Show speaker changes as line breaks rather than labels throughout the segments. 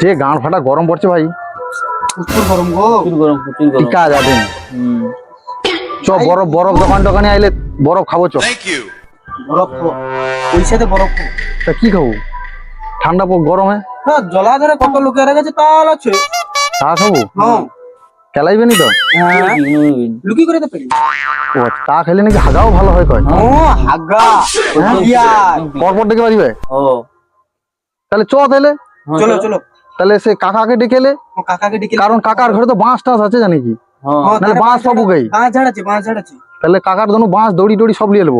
যে গাঁড় ফাটা গরম পড়ছে ভাই।
প্রচুর গরম গো।
গরম প্রচুর গরম।
টিকা যাবে। চ বরফ বরফ দোকান দোকানে আইলে বরফ খাব চ।
বরফ ওই সাথে বরফ
তা। কি খাব? ঠান্ডা গরমে?
হ্যাঁ জলাধারে কত লোকের গেছে তাল আছে।
তা খাব?
হ্যাঁ।
খেলাইবে নি তো?
হ্যাঁ।
বিঘ্ন বিঘ্ন।
লুকি করে
ও তা খেলে নাকি হাগাও ভালো হয় কয়?
ও হাগা।
পরপর ডেকে পারিবে
ও।
তাহলে চ তাহলে।
হ্যাঁ,
চলো চলো।
তাহলে সে কাকাকে ডেকেলে
কাকাকে ডেকে
কারণ কাকার ঘরে তো বাঁশ টাস আছে জানি কি? নাহলে বাঁশ পাবো গাই
বাঁশ ঝাড় আছে বাঁশ ঝাড় আছে
তাহলে কাকার জন্য বাঁশ দড়ি টড়ি সব নিয়ে নেব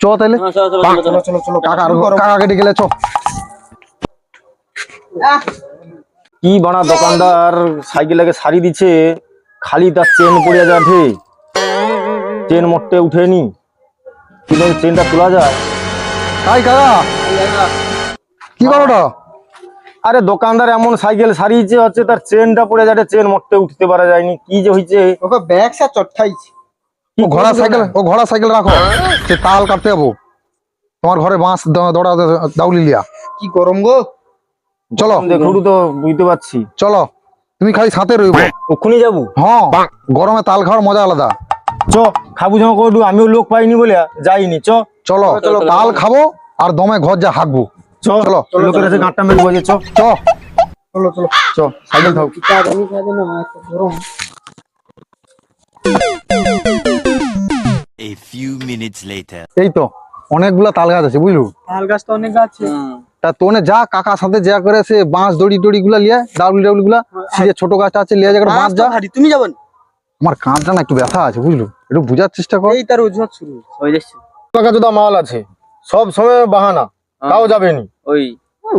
চ তাহলে।
হ্যাঁ,
কাকার কাকাকে ডেকেলে চ।
কি বানা দোকানদার সাইকেলটাকে সারি দিছে খালি তার চেন পড়ে যাচ্ছে চেন মোটে উঠেনি। চেনটা তোলা যায়?
হাই কাকা! কি করো
আরে দোকানদার এমন সাইকেল সারিয়েছে হচ্ছে তার চেনটা পড়ে যাচ্ছে চেন মরতে উঠতে পারা যায়নি। কি যে হয়েছে
ওকে ব্যাগ সা চটকাইছে।
ও ঘোড়া সাইকেল ও ঘোড়া সাইকেল রাখো সে তাল কাটতে যাব। তোমার ঘরে বাঁশ দড়া দাউলি লিয়া।
কি গরম গো?
চলো।
দেখুন তো বুঝতে পারছি।
চলো তুমি খালি সাথে রইব।
ওখানে যাব?
হ্যাঁ গরমে তাল খাওয়ার মজা আলাদা।
চ খাবু জমা করব আমিও লোক পাইনি বলে যাইনি চ।
চলো
চলো,
তাল খাব আর দমে ঘর যা হাঁকবো। চলো।
লোকের কাছে গাঁটটা মেরে বসে চ
চ
চলো চলো
চ cycle
A few minutes later.
এই তো অনেকগুলা তাল গাছ আছে বুঝলু?
তাল গাছ তো অনেক আছে।
তা তোনে যা কাকার সাথে যা করে সে বাঁশ দড়ি টড়ি গুলা লিয়া ডাউলি ডাউলি গুলা সে যে ছোট গাছটা আছে লিয়া যা করে বাঁশ যা।
তুমি যাবেন
আমার কাঁধটা না একটু ব্যথা আছে বুঝলু? একটু বুঝার চেষ্টা কর।
এই তার অজুহাত শুরু।
দেখছ
টাকা জোদা মাল আছে। সব সময় বাহানা। তাও যাবেনি।
ওই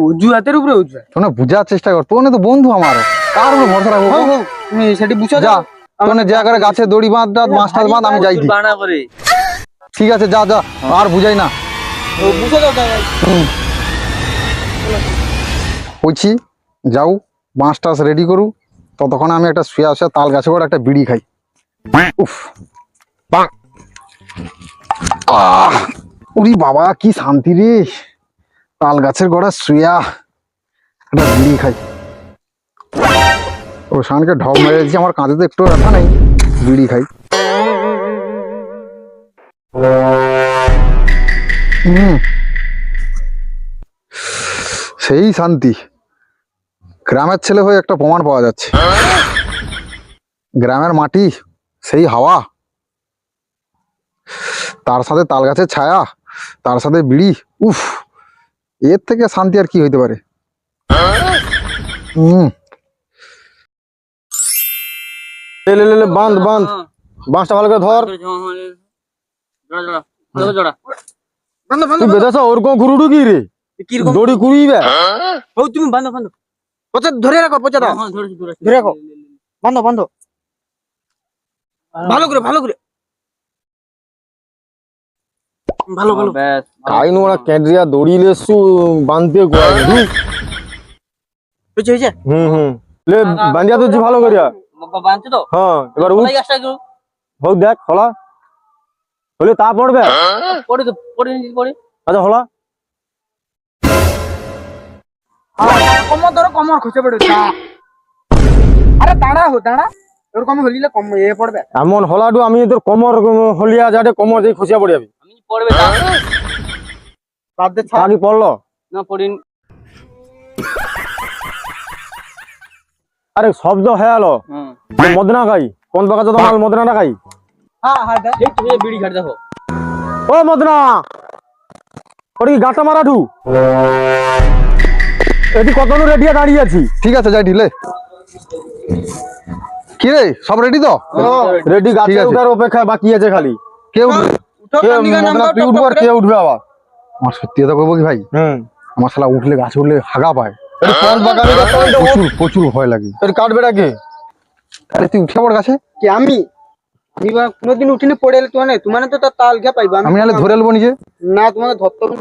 অজুহাতের উপরে অজুহাত
তোনে বুঝার চেষ্টা কর। তোনে তো বন্ধু আমার। কার উপর ভরসা রাখব?
হোক, হোক, তুমি সেটি বুঝো
যা। তোনে যা করে গাছে দড়ি বাঁধ মাছ টাছ বাঁধ আমি যাই দিই
বানা করে।
ঠিক আছে যা যা। আর বুঝাই না।
বুঝো দাও দাও
কইছি যাও বাঁশ টাস রেডি করু। ততক্ষণ আমি একটা শুয়ে আসে তাল গাছে করে একটা বিড়ি খাই। উফ। আহ। উরি বাবা কি শান্তি রে। তাল গাছের গোড়া শুয়া একটা বিড়ি খাই। ও শানকে ঢপ মেরে দিচ্ছি আমার কাঁধে তো একটু ব্যথা নেই, বিড়ি খাই। হুম সেই শান্তি। গ্রামের ছেলে হয়ে একটা প্রমাণ পাওয়া যাচ্ছে। গ্রামের মাটি, সেই হাওয়া। তার সাথে তাল গাছের ছায়া, তার সাথে বিড়ি, উফ। এর থেকে শান্তি আর কি হইতে পারে? হুম।
লে লে লে, লে বাঁধ বাঁধ। বাঁশটা ভালো করে ধর। ওরকম কি রে? দড়ি কুড়িবে।
তুমি বান্ধো বান্ধো পচা ধরে রাখো পচা
হ্যাঁ
ধরে রাখো। বান্ধো বান্ধো ভালো করে ভালো করে। ভালো ভালো।
কাইন ওরা ক্যাডরিয়া দড়ি লেসু বাঁধতে গোয়া
হয়েছে হয়েছে?
হুম হুম। লে বান্ধিয়া তো ভালো করিয়া।
বানছে তো।
হ্যাঁ এবার
গাছটা
হোক দেখ হলা। হলে তা পড়বে?
পড়ে তো পড়ে পড়ে।
আচ্ছা হলা।
কমর ধরো কমর খসে পড়ে আরে দাঁড়া হো দাঁড়া। এরকম হলিলে কম এ পড়বে।
এমন হলাডু আমি তোর কোমর হলিয়া যাটে কোমর দিয়ে খুশিয়া পড়ে যাবি
পড়বে তা?
বাদ দে
তা কি পড়ল?
না পড়িনি।
আরে শব্দ হয়ে গেল মদনা খাই কোন পাকা তো তোমার মদনাটা খাই
হ্যাঁ হ্যাঁ দেখ।
এই তুমি বিড়ি ঘাট দেখো।
ও মদনা! ওটা কি গাঁটা মারাঠু এটি কত রেডিয়া দাঁড়িয়ে আছি?
ঠিক আছে যাই ঢিলে। কি রে সব রেডি তো?
রেডি
ঠিক
গাছে
আছে।
উঠার অপেক্ষা বাকি আছে খালি।
কেউ
উঠবো আর কে উঠবে আবার?
আমার সত্যি কথা কইবো কি ভাই? আমার শালা উঠলে গাছে উঠলে হাগা পায়।
ওইটা ও-
প্রচুর প্রচুর ভয় লাগে। আরে তুই উঠে পড় গাছে
কি আমি? আমি বা কোনোদিন উঠিনি পড়ে এলে তোমার তুমি তো তার তাল ঘে পাইবা
আমি নাহলে ধরে নেব নিজে।
না তোমাকে ধরতে হবে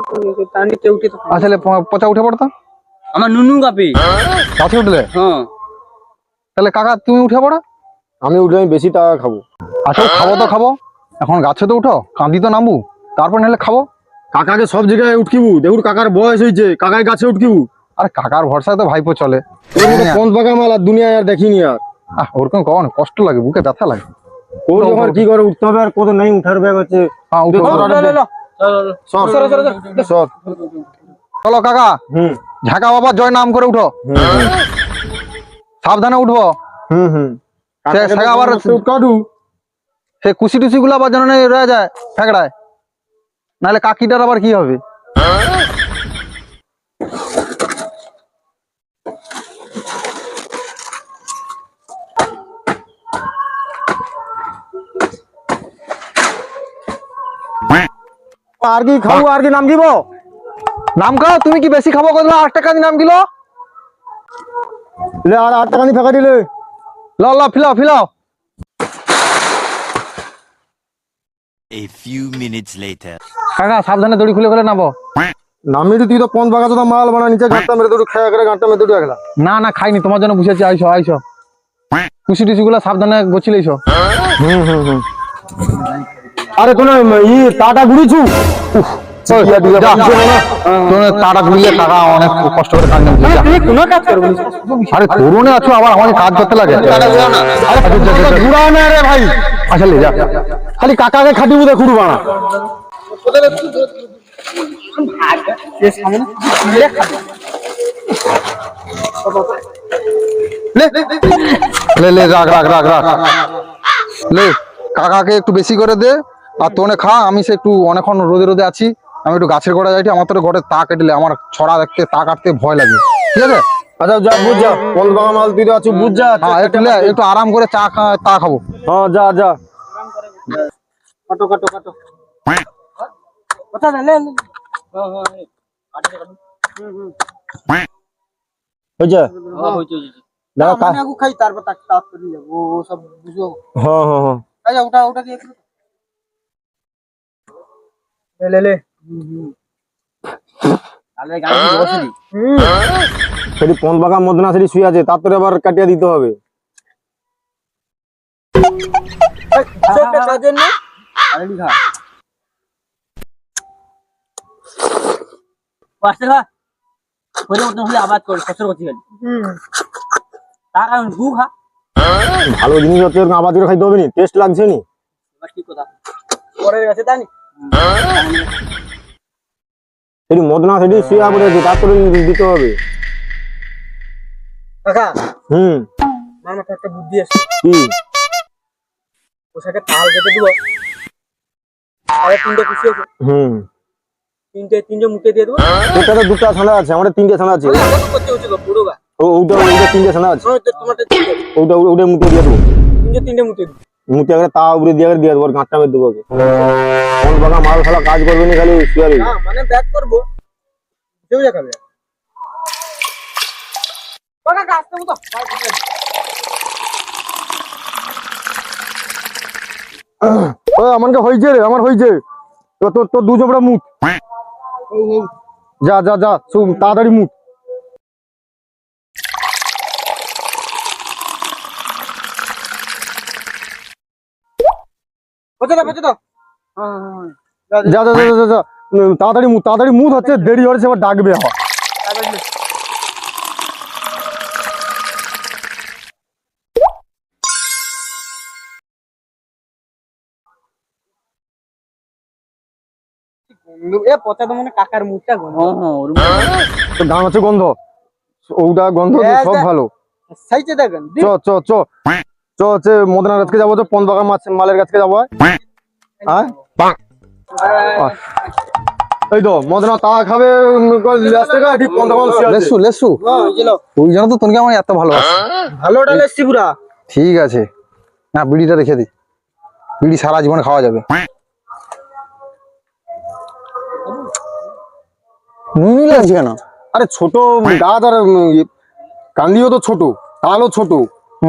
তার নিচে উঠে
আসলে পচা উঠে পড়তাম
আমার নুনু কাপি
গাছে উঠলে?
হ্যাঁ।
তাহলে কাকা তুমি উঠে পড়া।
আমি উঠে আমি বেশি টাকা খাব।
আসো খাব তো খাব। এখন গাছে তো উঠো কাঁদি তো নামবো তারপর নাহলে খাব।
কাকাকে সব জায়গায় উঠকিবু দেখুন কাকার বয়স হয়েছে কাকায় গাছে উঠকিবু।
আরে কাকার ভরসায় তো ভাইপো চলে।
কোন পাকা মাল আর দুনিয়ায় আর দেখিনি আর।
আহ ওরকম কখন? কষ্ট লাগে বুকে ব্যথা লাগে।
কোন যখন কি করে উঠতে হবে আর কত নাই উঠার ব্যাগ হচ্ছে।
হ্যাঁ চলো কাকা ঝাঁকা বাবা জয় নাম করে উঠো। সাবধানে উঠবো।
হুম হুম।
আবার
কাটু।
সে কুশি টুসি গুলো আবার যেন রয়ে যায় ফেকড়ায় নাহলে কাকিটার আবার কি হবে?
আর কি খাব আর কি নাম দিব?
নাম খাও তুমি কি বেশি খাব? কত আট টাকা নাম কিলো?
লে আর আট টাকা ফাঁকা দিলে।
ল ল Filao Filao.
A few minutes later.
কাকা সাবধানে দড়ি খুলে ফেলে নাবো
নামি তুই তো পন পাকা তো মাল বানা নিচে গাঁটটা মেরে দড়ি খায় করে গাঁটটা মেরে দড়ি রাখলা
না না খাইনি তোমার জন্য বুঝেছি আইসো আইসো। কুশি টুসি গুলা সাবধানে গছিলে এসো
হুম হুম হুম। আরে ই টাটা ঘুরিছু?
টাকা অনেক কষ্ট করে কাজ নামছে
কোনো কাজ করব
আরে তরুণে আছো আবার আমাকে কাজ করতে লাগে
রে ভাই
আচ্ছা যা
খালি কাকাকে খাটি বুঝে ঘুরু বানা
এ সামনে মিলে খাবে।
লে লে রাখ রাখ রাখ রাখ লে কাকাকে একটু বেশি করে দে আর তোনে খা আমি সে একটু অনেকক্ষণ রোদে রোদে আছি আমি একটু গাছের গোড়া যাইটি আমার তো ঘরে তা কেটে আমার ছড়া দেখতে তা কাটতে ভয় লাগে। ঠিক আছে?
আচ্ছা যা বুঝ যা। পন মাল তুই তো আছো বুঝ যা।
হ্যাঁ একটু লে, একটু আরাম করে চা তা খাব।
হ্যাঁ যা যা।
কাটো কাটো কাটো। কথা না লে লে।
হয়েছে দাদা কা
আগু খাই তারপর তাক তাক করে যাব। ও সব বুঝো।
হ্যাঁ হ্যাঁ হ্যাঁ।
আচ্ছা ওটা ওটা দিয়ে লে লে লে।
তাহলে গাড়ি বসে দি
সেটি পন পাকা মদনা সেটি শুয়ে আছে তারপরে আবার কাটিয়ে দিতে হবে।
আবাদ
ভালো জিনিস হচ্ছে আবার করে খাইতে হবে নি টেস্ট লাগছে নি।
ঠিক কথা।
পরের কাছে তানি
সেটি মদনা সেটি শুয়ে পড়ে আছে তারপরে দিতে হবে।
কাকা?
হুম।
আমার মাথায় একটা বুদ্ধি আছে।
কি?
পোশাকে তাল কেটে দিব। আরে তিনটে খুশি আছে
হুম।
তিনটে তিনটে মুখে দিয়ে দেবো।
তো দুটো ছানা আছে আমাদের তিনটে ছানা আছে।
পুরো গা।
ও ওটা ওটা তিনটে ছানা আছে।
তোমারটা
ওটা ওটা মুতে দিয়ে দেবো।
তিনটে তিনটে মুখে দিব।
তা উপরে দিয়ে দিয়ে দেবো গাঁটটা মেরে দেবো কোন বাগা মাল খালা কাজ করবে না খালি শুয়ে
না মানে ব্যাক করব। কেউ দেখাবে? কাকা কাজ করব তো।
ওই আমাকে হয়েছে রে আমার হয়েছে তো তোর তোর দু জবড়া মুখ। যা যা যা শুন তাড়াতাড়ি মুখ।
হচ্ছে তো হচ্ছে তো
যা যা যা যা, তাড়াতাড়ি তাড়াতাড়ি মুখ হচ্ছে দেরি হচ্ছে আবার ডাকবে আবার
এ পচা তো মানে কাকার মুখটা গন্ধ।
হ্যাঁ হ্যাঁ
গান গন্ধ। ওটা গন্ধ সব ভালো।
দেখেন
চ চ চ। চ হচ্ছে মদনার কাছকে যাব তো পন মাছ মালের কাছকে যাব হ্যাঁ এই তো মদনা তা খাবে লেস।
লেসু। লেসু ওই জন্য তো আমার এত ভালোবাসি।
ভালোটা লেসছি পুরা।
ঠিক আছে। না বিড়িটা রেখে দি। বিড়ি সারা জীবন খাওয়া যাবে। নুনি লাগছে কেন?
আরে ছোট গাছ আর ইয়ে, কান্দিও তো ছোট তালও ছোট।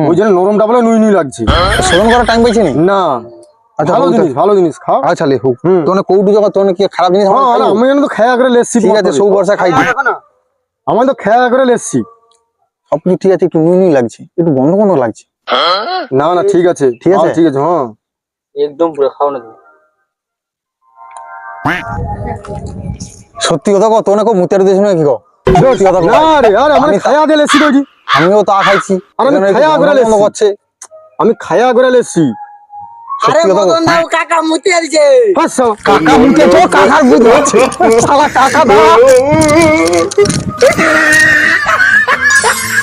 ওই জন্য নরমটা বলে নুই নুই লাগছে।
শোধন করার টাইম পাইছি না। আচ্ছা
ভালো
হোক তো।
জিনিস ভালো জিনিস খাও।
আচ্ছা লে তোনে কৌটু যখন তোনে কি খারাপ জিনিস?
হ্যাঁ,
খাইবো?
আমি তো খেয়া করে লেসছি
ঠিক আছে সৌ বর্ষা খাই। দি।
আমি তো খেয়া করে লেসছি।
সবকিছু ঠিক আছে একটু নুনি লাগছে একটু বন্ধ বন্ধ লাগছে।
না না ঠিক আছে।
ঠিক আছে?
হ্যাঁ, ঠিক আছে হ্যাঁ।
একদম পুরো খাও না
সত্যি কথা কো তোনে কো মুতের দিস না কি কো সত্যি কথা
না রে আরে আমি খায়া
আমিও তা খাইছি।
আমি খায়া করে
করছে।
আমি খায়া করে এসছি
আরে মদন দাও কাকা মুতে দিছে
হাসো
কাকা মুখে তো কাকার বুঝ হচ্ছে শালা কাকা দাঁড়া